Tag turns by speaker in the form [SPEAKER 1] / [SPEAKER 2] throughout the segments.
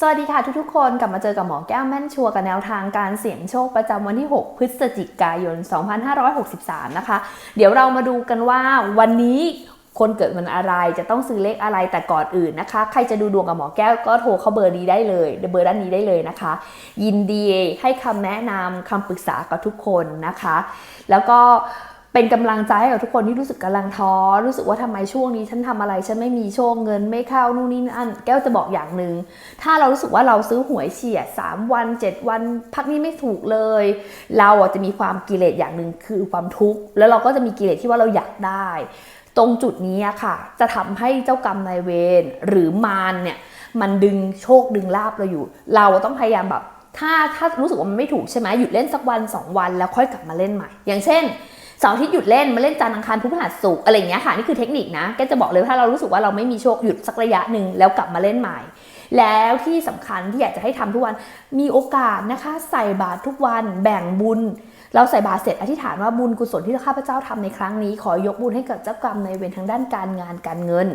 [SPEAKER 1] สวัสดีค่ะทุกๆคนกลับมาเจอกับหมอแก้วแม่นชัวกับแนวทางการเสี่ยงโชคประจำวันที่ 6 พฤศจิกายน 2563 นะคะ เดี๋ยวเรามาดูกันว่าวันนี้คนเกิดวันอะไรจะต้องซื้อเลขอะไรแต่ก่อนอื่นนะคะ ใครจะดูดวงกับหมอแก้วก็โทรเข้าเบอร์นี้ได้เลยเบอร์ด้านนี้ได้เลยนะคะ ยินดีให้คำแนะนำคำปรึกษากับทุกคนนะคะ แล้วก็ เป็นกำลังใจให้กับทุกคนที่รู้สึกกำลังท้อ รู้สึกว่าทำไมช่วงนี้ฉันทำอะไรฉันไม่มีโชคเงินไม่เข้านู่นนี่นั่น แก้วจะบอกอย่างหนึ่งถ้าเรารู้สึกว่าเราซื้อหวยเฉียด 3 วัน 7 วัน พักนี้ไม่ถูกเลย เราจะมีความกิเลสอย่างหนึ่งคือความทุกข์แล้วเราก็จะมีกิเลสที่ว่าเราอยากได้ ตรงจุดนี้อะค่ะ จะทำให้เจ้ากรรมนายเวรหรือมารเนี่ยมันดึงโชคดึงลาบเราอยู่ เราต้องพยายามแบบถ้าถ้ารู้สึกว่ามันไม่ถูกใช่ไหมหยุดเล่นสักวัน 2 วันแล้วค่อยกลับมาเล่นใหม่ อย่างเช่น เสาร์อาทิตย์หยุดเล่นมาเล่นจันทร์อังคารพุธพฤหัสศุกร์อะไรอย่างเงี้ยค่ะนี่คือเทคนิคนะแกจะบอกเลยว่าถ้าเรารู้สึกว่าเราไม่มีโชคหยุดสักระยะหนึ่งแล้วกลับมาเล่นใหม่ แล้วที่สำคัญที่อยากจะให้ทำทุกวันมีโอกาสนะคะ ใส่บาตรทุกวันแบ่งบุญ เราใส่บาตรเสร็จอธิษฐานว่าบุญกุศลที่ข้าพเจ้าทำในครั้งนี้ ขอยกบุญให้กับเจ้ากรรมในเวรทางด้านการงานการเงิน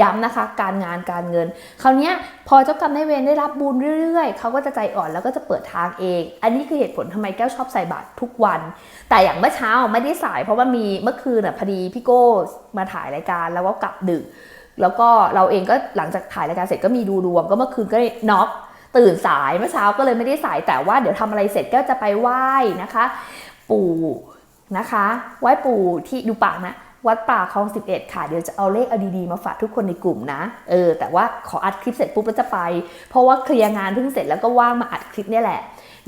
[SPEAKER 1] ย้ำนะคะ การงานการเงิน คราวนี้พอเจ้ากรรมในเวรได้รับบุญเรื่อยๆ เขาก็จะใจอ่อนแล้วก็จะเปิดทางเอง อันนี้คือเหตุผลทำไมแก้วชอบใส่บาตรทุกวัน แต่อย่างเมื่อเช้าไม่ได้สาย เพราะว่ามีเมื่อคืนน่ะพอดีพี่โก้มาถ่ายรายการแล้วก็กลับดึกแล้วก็เราเองก็หลังจากถ่ายรายการเสร็จก็มีดูดวงก็เมื่อคืนก็น็อก ตื่นสายเมื่อเช้าก็เลยไม่ได้สายแต่ว่าเดี๋ยวทำอะไรเสร็จก็จะไปไหว้นะคะ ปู่นะคะ ไหว้ปู่ที่ดูปากนะวัดป่าคลอง 11 ค่ะ เดี๋ยวจะเอาเลขเอาดีๆ มาฝากทุกคนในกลุ่มนะ เออ แต่ว่าขออัดคลิปเสร็จปุ๊บแล้วจะไป เพราะว่าเคลียร์งานเพิ่งเสร็จแล้วก็ว่างมาอัดคลิปนี่แหละ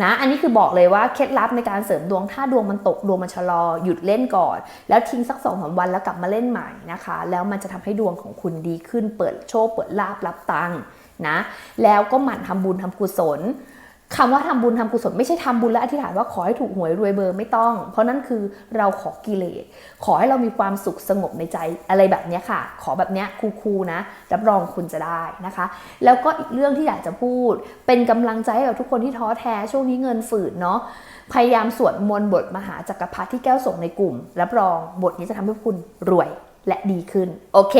[SPEAKER 1] นะ อันนี้คือบอกเลยว่าเคล็ดลับในการเสริมดวง ถ้าดวงมันตกดวงมันชะลอหยุดเล่นก่อน แล้วทิ้งสักสองสามวันแล้วกลับมาเล่นใหม่นะคะ แล้วมันจะทำให้ดวงของคุณดีขึ้น เปิดโชค เปิดลาบรับตังค์ นะ แล้วก็หมั่นทำบุญทำกุศลคำว่าทำบุญทำกุศลไม่ใช่ทำบุญและอธิษฐานว่าขอให้ถูกหวยรวยเบอร์ไม่ต้อง เพราะนั่นคือเราขอกิเลสขอให้เรามีความสุขสงบในใจอะไรแบบนี้ค่ะ ขอแบบนี้คูลๆนะรับรองคุณจะได้นะคะ แล้วก็อีกเรื่องที่อยากจะพูด เป็นกำลังใจให้กับทุกคนที่ท้อแท้ช่วงนี้เงินฝืดเนาะพยายามสวดมนต์บทมหาจักรพรรดิที่แก้วส่งในกลุ่มรับรองบทนี้จะทำให้คุณรวยและดีขึ้นโอเค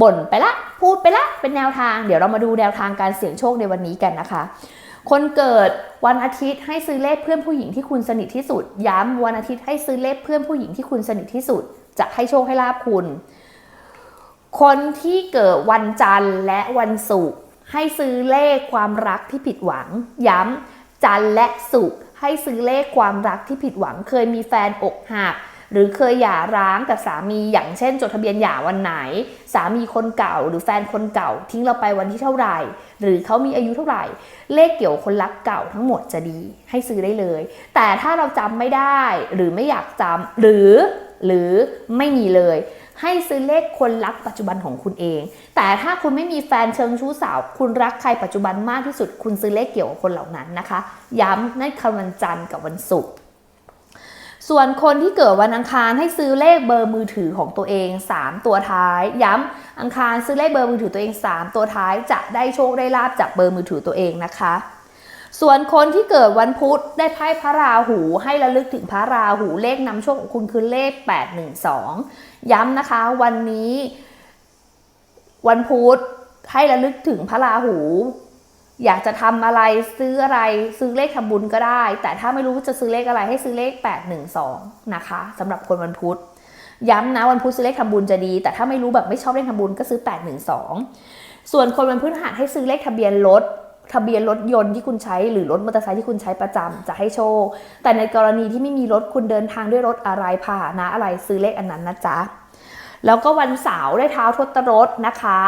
[SPEAKER 1] บ่นไปละ พูดไปละ เป็นแนวทาง เดี๋ยวเรามาดูแนวทางการเสี่ยงโชคในวันนี้กันนะคะ คนเกิดวันอาทิตย์ให้ซื้อเลขเพื่อนผู้หญิงที่คุณสนิทที่สุด ย้ำวันอาทิตย์ให้ซื้อเลขเพื่อนผู้หญิงที่คุณสนิทที่สุด จะให้โชคให้ลาบคุณ คนที่เกิดวันจันทร์และวันศุกร์ให้ซื้อเลขความรักที่ผิดหวัง ย้ำจันทร์และศุกร์ให้ซื้อเลขความรักที่ผิดหวัง เคยมีแฟนอกหัก หรือเคยหย่าร้างกับสามีอย่างเช่น จดทะเบียนหย่าวันไหน สามีคนเก่า หรือแฟนคนเก่า ทิ้งเราไปวันที่เท่าไหร่ หรือเขามีอายุเท่าไหร่ เลขเกี่ยวคนรักเก่าทั้งหมดจะดีให้ซื้อได้เลย แต่ถ้าเราจำไม่ได้หรือไม่อยากจำหรือหรือไม่มีเลย ให้ซื้อเลขคนรักปัจจุบันของคุณเอง แต่ถ้าคุณไม่มีแฟนเชิงชู้สาว คุณรักใครปัจจุบันมากที่สุด คุณซื้อเลขเกี่ยวกับคนเหล่านั้นนะคะ ย้ำนั่นคือวันจันทร์กับวันศุกร์ ส่วนคนที่เกิดวันอังคารให้ซื้อเลขเบอร์มือถือของตัวเอง 3 ตัวท้าย ย้ำอังคารซื้อเลขเบอร์มือถือตัวเอง 3 ตัวท้ายจะได้โชคได้ลาบจากเบอร์มือถือตัวเองนะคะ ส่วนคนที่เกิดวันพุธได้ไพ่พระราหูให้ระลึกถึงพระราหูเลขนำโชคของคุณคือเลข 812 ย้ำนะคะวันนี้ วันพุธให้ระลึกถึงพระราหู อยากจะทำอะไรซื้ออะไรซื้อเลขทำบุญก็ได้ แต่ถ้าไม่รู้จะซื้อเลขอะไรให้ซื้อเลข 812 นะคะสำหรับคนวันพุธย้ำนะวันพุธซื้อเลขทำบุญจะดี แต่ถ้าไม่รู้แบบไม่ชอบเลขทำบุญก็ซื้อ 812 ส่วนคนวันพฤหัสให้ซื้อเลขทะเบียนรถทะเบียนรถยนต์ที่คุณใช้หรือรถมอเตอร์ไซค์ที่คุณใช้ประจำจะให้โชค แต่ในกรณีที่ไม่มีรถคุณเดินทางด้วยรถอะไรพาหนะอะไรซื้อเลขอันนั้นนะจ๊ะแล้วก็วันเสาร์ได้เท้าทศรถนะคะ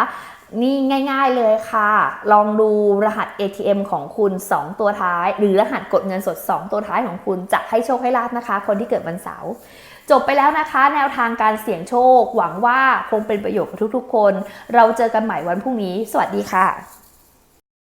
[SPEAKER 1] นี่ง่ายๆเลยค่ะ ลองดูรหัส ATM ของคุณ 2 ตัวท้าย หรือรหัสกดเงินสด 2 ตัวท้ายของคุณจะให้โชคให้ลาบนะคะ คนที่เกิดวันเสาร์จบไปแล้วนะคะ แนวทางการเสี่ยงโชค หวังว่าคงเป็นประโยชน์กับทุกๆ คน เราเจอกันใหม่วันพรุ่งนี้ สวัสดีค่ะ